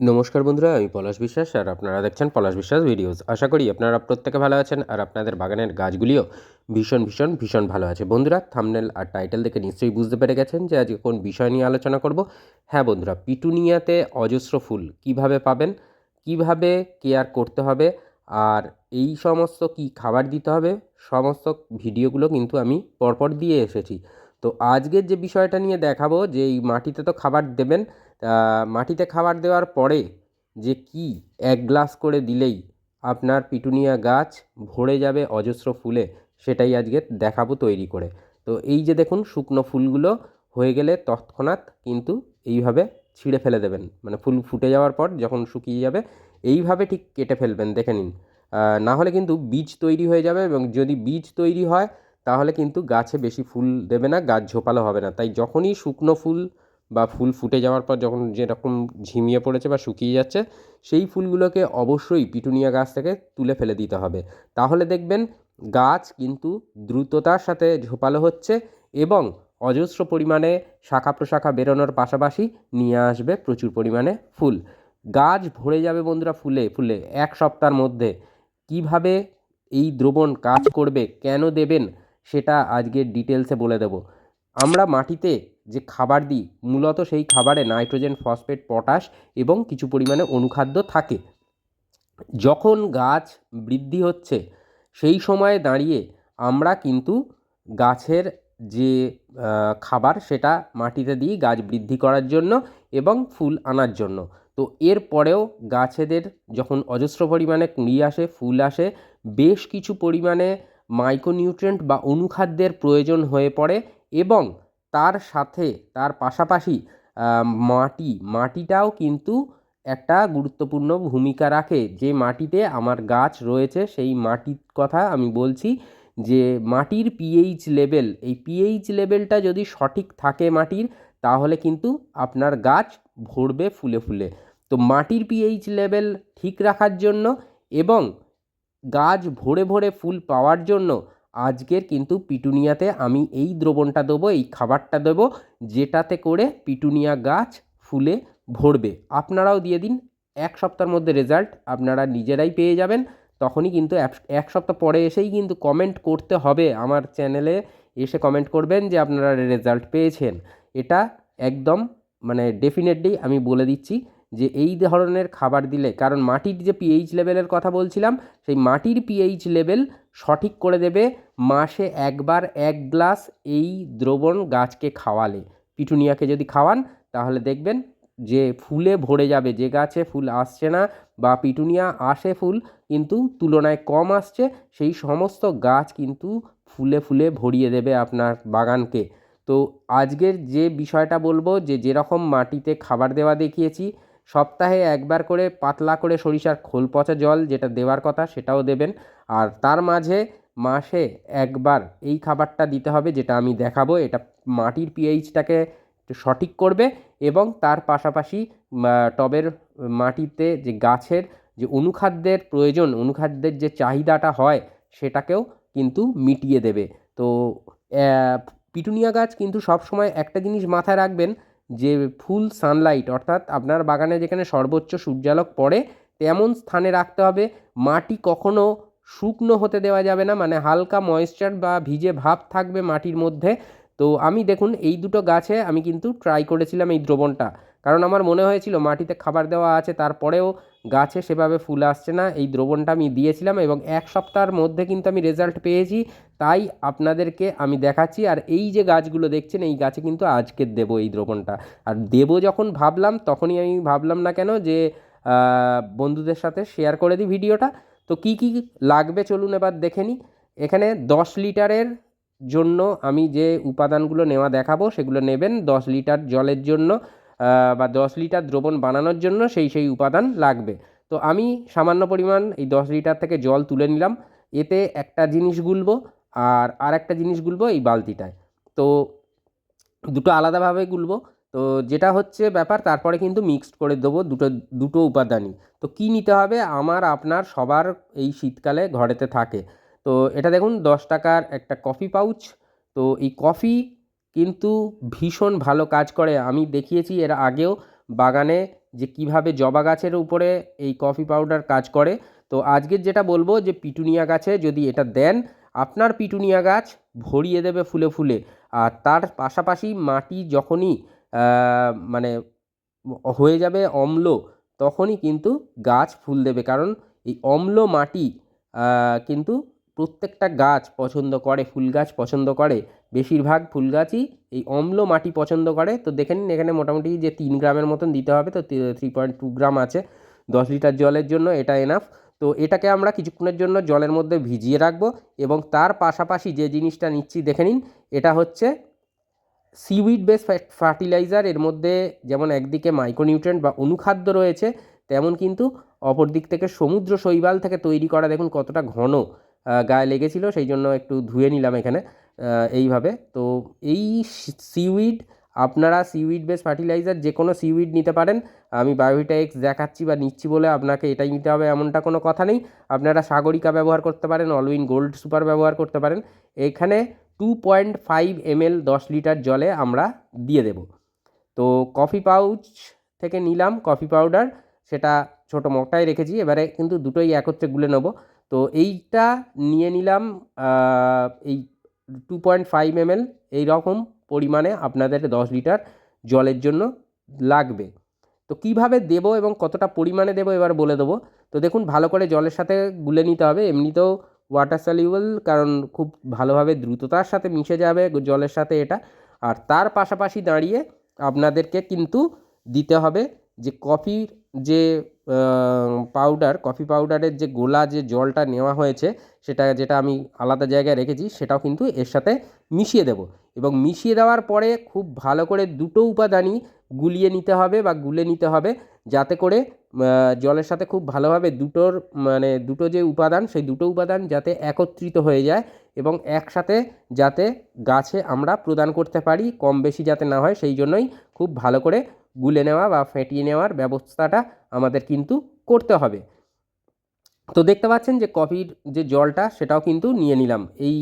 নমস্কার বন্ধুরা, আমি পলাশ বিশ্বাস আর আপনারা দেখছেন পলাশ বিশ্বাস ভিডিওস। আশা করি আপনারা প্রত্যেকে ভালো আছেন আর আপনাদের বাগানের গাছগুলিও ভীষণ ভীষণ ভীষণ ভালো আছে। বন্ধুরা থামনেল আর টাইটেল দেখে নিশ্চয়ই বুঝতে পেরে গেছেন যে আজকে কোন বিষয় নিয়ে আলোচনা করব। হ্যাঁ বন্ধুরা, পিটুনিয়াতে অজস্র ফুল কীভাবে পাবেন, কীভাবে কেয়ার করতে হবে আর এই সমস্ত কি খাবার দিতে হবে, সমস্ত ভিডিওগুলো কিন্তু আমি পরপর দিয়ে এসেছি। তো আজকের যে বিষয়টা নিয়ে দেখাবো যে এই মাটিতে তো খাবার দেবেন তা মাটিতে খাবার দেওয়ার পরে যে কি এক গ্লাস করে দিলেই আপনার পিটুনিয়া গাছ ভরে যাবে অজস্র ফুলে, সেটাই আজকে দেখাবো তৈরি করে। তো এই যে দেখুন, শুকনো ফুলগুলো হয়ে গেলে তৎক্ষণাৎ কিন্তু এইভাবে ছিঁড়ে ফেলে দেবেন। মানে ফুল ফুটে যাওয়ার পর যখন শুকিয়ে যাবে, এইভাবে ঠিক কেটে ফেলবেন, দেখে নিন। না হলে কিন্তু বীজ তৈরি হয়ে যাবে এবং যদি বীজ তৈরি হয়, তাহলে কিন্তু গাছে বেশি ফুল দেবে না, গাছ ঝোপালো হবে না। তাই যখনই শুকনো ফুল বা ফুল ফুটে যাওয়ার পর যখন যেরকম ঝিমিয়ে পড়েছে বা শুকিয়ে যাচ্ছে, সেই ফুলগুলোকে অবশ্যই পিটুনিয়া গাছ থেকে তুলে ফেলে দিতে হবে। তাহলে দেখবেন গাছ কিন্তু দ্রুততার সাথে ঝোপালো হচ্ছে এবং অজস্র পরিমাণে শাখা প্রশাখা বেরোনোর পাশাপাশি নিয়ে আসবে প্রচুর পরিমাণে ফুল। গাছ ভরে যাবে বন্ধুরা ফুলে ফুলে এক সপ্তাহের মধ্যে। কীভাবে এই দ্রবণ কাজ করবে, কেন দেবেন, সেটা আজকের ডিটেলসে বলে দেব। আমরা মাটিতে যে খাবার দিই, মূলত সেই খাবারে নাইট্রোজেন, ফসফেট, পটাশ এবং কিছু পরিমাণে অনুখাদ্য থাকে। যখন গাছ বৃদ্ধি হচ্ছে, সেই সময়ে দাঁড়িয়ে আমরা কিন্তু গাছের যে খাবার সেটা মাটিতে দিই গাছ বৃদ্ধি করার জন্য এবং ফুল আনার জন্য। তো এর পরেও গাছেদের যখন অজস্র পরিমাণে কুঁড়ি আসে, ফুল আসে, বেশ কিছু পরিমাণে মাইক্রোনিউট্রেন্ট বা অনুখাদ্যের প্রয়োজন হয়ে পড়ে এবং তার সাথে, তার পাশাপাশি মাটি, মাটিটাও কিন্তু একটা গুরুত্বপূর্ণ ভূমিকা রাখে। যে মাটিতে আমার গাছ রয়েছে, সেই মাটির কথা আমি বলছি যে, মাটির পিএইচ লেভেল এই পিএইচ লেভেলটা যদি সঠিক থাকে মাটির, তাহলে কিন্তু আপনার গাছ ভরবে ফুলে ফুলে। তো মাটির পিএইচ লেভেল ঠিক রাখার জন্য এবং গাছ ভরে ভরে ফুল পাওয়ার জন্য আজকের কিন্তু পিটুনিয়াতে আমি এই দ্রবণটা দেবো, এই খাবারটা দেবো, যেটাতে করে পিটুনিয়া গাছ ফুলে ভরবে। আপনারাও দিয়ে দিন এক সপ্তাহের মধ্যে রেজাল্ট আপনারা নিজেরাই পেয়ে যাবেন। তখনই কিন্তু এক সপ্তাহ পরে এসেই কিন্তু কমেন্ট করতে হবে আমার চ্যানেলে এসে কমেন্ট করবেন যে আপনারা রেজাল্ট পেয়েছেন। এটা একদম মানে ডেফিনেটলি আমি বলে দিচ্ছি যে এই ধরনের খাবার দিলে, কারণ মাটির যে পিএইচ লেভেলের কথা বলছিলাম, সেই মাটির পিএইচ লেভেল সঠিক করে দেবে মাসে একবার এক গ্লাস এই দ্রবণ গাছকে খাওয়ালে। পিটুনিয়াকে যদি খাওয়ান, তাহলে দেখবেন যে ফুলে ভরে যাবে, যে গাছে ফুল আসছে না বা পিটুনিয়া আসে ফুল, কিন্তু তুলনায় কম আসছে, সেই সমস্ত গাছ কিন্তু ফুলে ফুলে ভরিয়ে দেবে আপনার বাগানকে। তো আজকের যে বিষয়টা বলব, যে যেরকম মাটিতে খাবার দেওয়া দেখিয়েছি, সপ্তাহে একবার করে পাতলা করে সরিষার খোল পচা জল যেটা দেওয়ার কথা সেটাও দেবেন। আর তার মাঝে মাসে একবার এই খাবারটা দিতে হবে যেটা আমি দেখাবো। এটা মাটির পিএইচটাকে সঠিক করবে এবং তার পাশাপাশি টবের মাটিতে যে গাছের যে অনুখাদ্যের প্রয়োজন, অনুখাদ্যের যে চাহিদাটা হয় সেটাকেও কিন্তু মিটিয়ে দেবে। তো পিটুনিয়া গাছ কিন্তু সবসময় একটা জিনিস মাথায় রাখবেন যে ফুল সানলাইট অর্থাৎ আপনার বাগানে যেখানে সর্বোচ্চ সূর্যালোক পড়ে, তেমন স্থানে রাখতে হবে। মাটি কখনো শুকনো হতে দেওয়া যাবে না মানে হালকা ময়েশ্চার বা ভিজে ভাব থাকবে মাটির মধ্যে। তো আমি দেখুন, এই দুটো গাছে আমি কিন্তু ট্রাই করেছিলাম এই দ্রবণটা। কারণ আমার মনে হয়েছিল মাটিতে খাবার দেওয়া আছে, তারপরেও গাছে সেভাবে ফুল আসছে না, এই দ্রবণটা আমি দিয়েছিলাম এবং এক সপ্তাহের মধ্যে কিন্তু আমি রেজাল্ট পেয়েছি। তাই আপনাদেরকে আমি দেখাচ্ছি, আর এই যে গাছগুলো দেখছেন, এই গাছে কিন্তু আজকে দেবো এই দ্রবণটা। আর দেবো যখন ভাবলাম, তখনই আমি ভাবলাম না কেন যে বন্ধুদের সাথে শেয়ার করে দিই ভিডিওটা। তো কী কী লাগবে চলুন এবার দেখে নিই। এখানে দশ লিটারের জন্য আমি যে উপাদানগুলো নেওয়া দেখাবো সেগুলো নেবেন। দশ লিটার জলের জন্য বা দশ লিটার দ্রবণ বানানোর জন্য সেই সেই উপাদান লাগবে। তো আমি সামান্য পরিমাণ এই দশ লিটার থেকে জল তুলে নিলাম। এতে একটা জিনিস গুলবো আর আর একটা জিনিস গুলবো এই বালতিটায়। তো দুটো আলাদাভাবে গুলবো। তো যেটা হচ্ছে ব্যাপার, তারপরে কিন্তু মিক্সড করে দেবো দুটো দুটো উপাদানই। তো কী নিতে হবে? আমার, আপনার সবার এই শীতকালে ঘরেতে থাকে। তো এটা দেখুন, দশ টাকার একটা কফি পাউচ তো এই কফি কিন্তু ভীষণ ভালো কাজ করে। আমি দেখিয়েছি এর আগেও বাগানে যে কীভাবে জবা গাছের উপরে এই কফি পাউডার কাজ করে। তো আজকের যেটা বলব যে পিটুনিয়া গাছে যদি এটা দেন, আপনার পিটুনিয়া গাছ ভরিয়ে দেবে ফুলে ফুলে। আর তার পাশাপাশি মাটি যখনই মানে হয়ে যাবে অম্ল, তখনই কিন্তু গাছ ফুল দেবে। কারণ এই অম্ল মাটি কিন্তু প্রত্যেকটা গাছ পছন্দ করে, ফুল গাছ পছন্দ করে। বেশিরভাগ ফুল গাছই এই অম্ল মাটি পছন্দ করে। তো দেখে নিন, এখানে মোটামুটি যে তিন গ্রামের মতন দিতে হবে, তো থ্রি পয়েন্ট টু গ্রাম আছে। দশ লিটার জলের জন্য এটা এনাফ তো এটাকে আমরা কিছুক্ষণের জন্য জলের মধ্যে ভিজিয়ে রাখব এবং তার পাশাপাশি যে জিনিসটা নিচ্ছি, দেখে নিন, এটা হচ্ছে সিউইড বেস ফার্টিলাইজার এর মধ্যে যেমন একদিকে মাইক্রোনিউট্রেন্ট বা অনুখাদ্য রয়েছে, তেমন কিন্তু অপর দিক থেকে সমুদ্র শৈবাল থেকে তৈরি করা দেখুন কতটা ঘন গায়ে লেগেছিল, সেই জন্য একটু ধুয়ে নিলাম এখানে এইভাবে। তো এই সিউইড আপনারা সিউইড বেস ফার্টিলাইজার যে কোনো সিউইড নিতে পারেন, আমি বায়োভিটা এক্স দেখাচ্ছি বা নিচ্ছি বলে আপনাকে এটাই নিতে হবে, এমনটা কোনো কথা নেই। আপনারা সাগরিকা ব্যবহার করতে পারেন অলউইন গোল্ড সুপার ব্যবহার করতে পারেন। এখানে টু পয়েন্ট ফাইভ এমএল দশ লিটার জলে আমরা দিয়ে দেব। তো কফি পাউচ থেকে নিলাম কফি পাউডার সেটা ছোটো মগটায় রেখেছি, এবারে কিন্তু দুটোই একত্রে গুলে নেব। তো এইটা নিয়ে নিলাম এই টু পয়েন্ট ফাইভ এমএল এইরকম পরিমাণে আপনাদের দশ লিটার জলের জন্য লাগবে। তো কীভাবে দেবো এবং কতটা পরিমাণে দেবো এবার বলে দেবো। তো দেখুন, ভালো করে জলের সাথে গুলে নিতে হবে, এমনিতেও ওয়াটার সলিউবল কারণ খুব ভালোভাবে দ্রুততার সাথে মিশে যাবে জলের সাথে এটা। আর তার পাশাপাশি দাঁড়িয়ে আপনাদেরকে কিন্তু দিতে হবে যে কফির যে পাউডার কফি পাউডারের যে গোলা যে জলটা নেওয়া হয়েছে, সেটা যেটা আমি আলাদা জায়গায় রেখেছি, সেটাও কিন্তু এর সাথে মিশিয়ে দেব। এবং মিশিয়ে দেওয়ার পরে খুব ভালো করে দুটো উপাদানই গুলিয়ে নিতে হবে বা গুলে নিতে হবে, যাতে করে জলের সাথে খুব ভালোভাবে দুটোর মানে দুটো যে উপাদান, সেই দুটো উপাদান যাতে একত্রিত হয়ে যায় এবং একসাথে যাতে গাছে আমরা প্রদান করতে পারি, কম বেশি যাতে না হয়, সেই জন্যই খুব ভালো করে গুলে নেওয়া বা ফেটিয়ে নেওয়ার ব্যবস্থাটা আমাদের কিন্তু করতে হবে। তো দেখতে পাচ্ছেন যে কফির যে জলটা, সেটাও কিন্তু নিয়ে নিলাম। এই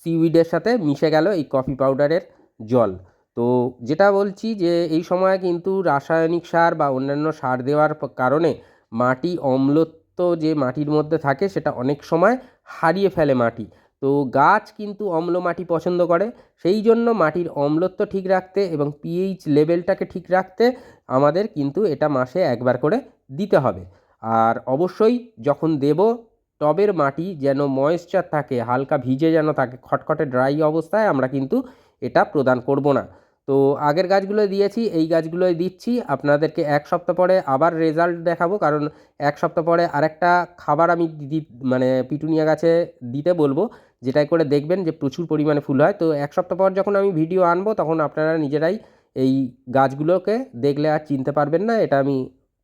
সিউইডের সাথে মিশে গেল এই কফি পাউডারের জল। তো যেটা বলছি যে এই সময় কিন্তু রাসায়নিক সার বা অন্যান্য সার দেওয়ার কারণে মাটি অম্লত্ব যে মাটির মধ্যে থাকে সেটা অনেক সময় হারিয়ে ফেলে মাটি। তো গাছ কিন্তু অম্ল মাটি পছন্দ করে, সেই জন্য মাটির অম্লত্ব ঠিক রাখতে এবং পিএইচ লেভেলটাকে ঠিক রাখতে আমাদের কিন্তু এটা মাসে একবার করে দিতে হবে। আর অবশ্যই যখন দেব, টবের মাটি যেন ময়েশ্চার থাকে, হালকা ভিজে যেন থাকে, খটখটে ড্রাই অবস্থায় আমরা কিন্তু এটা প্রদান করব না। তো আগের গাছগুলোয় দিয়েছি, এই গাছগুলোয় দিচ্ছি। আপনাদেরকে এক সপ্তাহ পরে আবার রেজাল্ট দেখাবো, কারণ এক সপ্তাহ পরে আরেকটা খাবার আমি মানে পিটুনিয়া গাছে দিতে বলব, যেটাই করে দেখবেন যে প্রচুর পরিমাণে ফুল হয়। তো এক সপ্তাহ পর যখন আমি ভিডিও আনব, তখন আপনারা নিজেরাই এই গাছগুলোকে দেখলে আর চিনতে পারবেন না, এটা আমি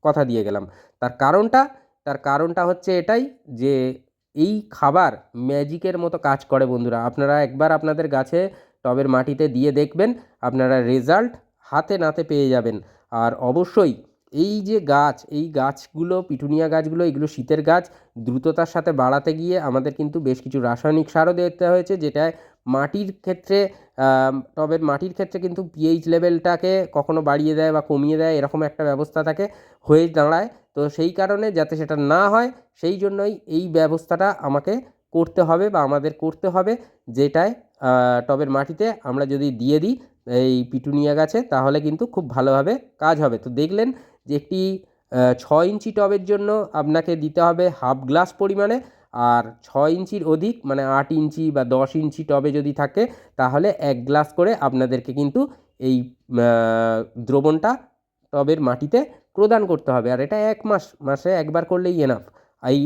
কথা দিয়ে গেলাম। তার কারণটা তার কারণটা হচ্ছে এটাই যে, এই খাবার ম্যাজিকের মতো কাজ করে বন্ধুরা। আপনারা একবার আপনাদের গাছে টবের মাটিতে দিয়ে দেখবেন আপনারা রেজাল্ট হাতে নাতে পেয়ে যাবেন। আর অবশ্যই এই যে গাছ, এই গাছগুলো, পিটুনিয়া গাছগুলো, এগুলো শীতের গাছ, দ্রুততার সাথে বাড়াতে গিয়ে আমাদের কিন্তু বেশ কিছু রাসায়নিক সারও দিতে হয়েছে, যেটায় মাটির ক্ষেত্রে টবের মাটির ক্ষেত্রে কিন্তু পিএইচ লেভেলটাকে কখনো বাড়িয়ে দেয় বা কমিয়ে দেয়, এরকম একটা ব্যবস্থা থাকে, হয়ে দাঁড়ায়। তো সেই কারণে যাতে সেটা না হয়, সেই জন্যই এই ব্যবস্থাটা আমাকে করতে হবে বা আমাদের করতে হবে যেটায় টবের মাটিতে আমরা যদি দিয়ে দিই এই পিটুনিয়া গাছে, তাহলে কিন্তু খুব ভালোভাবে কাজ হবে। তো দেখলেন যে একটি ছ ইঞ্চি টবের জন্য আপনাকে দিতে হবে হাফ গ্লাস পরিমাণে, আর ছ ইঞ্চির অধিক মানে আট ইঞ্চি বা দশ ইঞ্চি টবে যদি থাকে, তাহলে এক গ্লাস করে আপনাদেরকে কিন্তু এই দ্রবণটা টবের মাটিতে প্রদান করতে হবে। আর এটা এক মাস, মাসে একবার করলেই এনাফ এই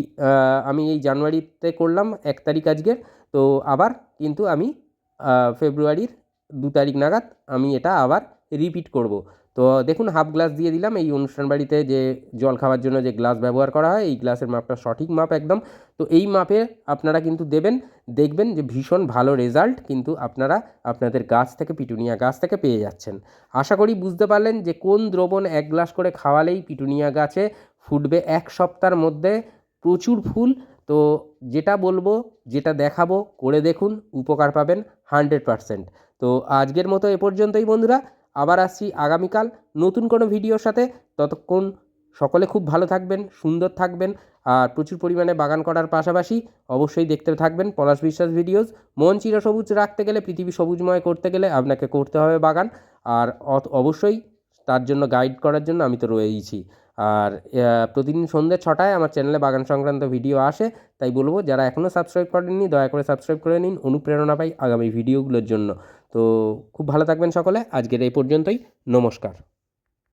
আমি এই জানুয়ারিতে করলাম এক তারিখ আজকের তো আবার কিন্তু আমি ফেব্রুয়ারির দু তারিখ নাগাদ আমি এটা আবার রিপিট করব। তো দেখুন হাফ গ্লাস দিয়ে দিলাম। এই অনুষ্ঠান বাড়িতে যে জল খাওয়ার জন্য যে গ্লাস ব্যবহার করা হয়, এই গ্লাসের মাপটা সঠিক মাপ একদম। তো এই মাপে আপনারা কিন্তু দেবেন, দেখবেন যে ভীষণ ভালো রেজাল্ট কিন্তু আপনারা আপনাদের গাছ থেকে, পিটুনিয়া গাছ থেকে পেয়ে যাচ্ছেন। আশা করি বুঝতে পারলেন যে কোন দ্রবণ এক গ্লাস করে খাওয়ালেই পিটুনিয়া গাছে ফুটবে এক সপ্তাহের মধ্যে প্রচুর ফুল, তো যেটা বলব, যেটা দেখাবো, করে দেখুন, উপকার পাবেন হান্ড্রেড পারসেন্ট। তো আজকের মতো এ পর্যন্তই বন্ধুরা, আবার আসছি আগামীকাল নতুন কোনো ভিডিওর সাথে। ততক্ষণ সকলে খুব ভালো থাকবেন, সুন্দর থাকবেন, আর প্রচুর পরিমাণে বাগান করার পাশাপাশি অবশ্যই দেখতে থাকবেন পলাশ বিশ্বাস ভিডিওস। মন চিরসবুজ রাখতে গেলে, পৃথিবী সবুজময় করতে গেলে আপনাকে করতে হবে বাগান, আর অবশ্যই তার জন্য গাইড করার জন্য আমি তো রয়েইছি। আর প্রতিদিন সন্ধ্যে ছটায় আমার চ্যানেলে বাগান সংক্রান্ত ভিডিও আসে, তাই বলব যারা এখনও সাবস্ক্রাইব করেননি, দয়া করে সাবস্ক্রাইব করে নিন অনুপ্রেরণা পাই আগামী ভিডিওগুলোর জন্য। তো খুব ভালো থাকবেন সকলে, আজকের এই পর্যন্তই, নমস্কার।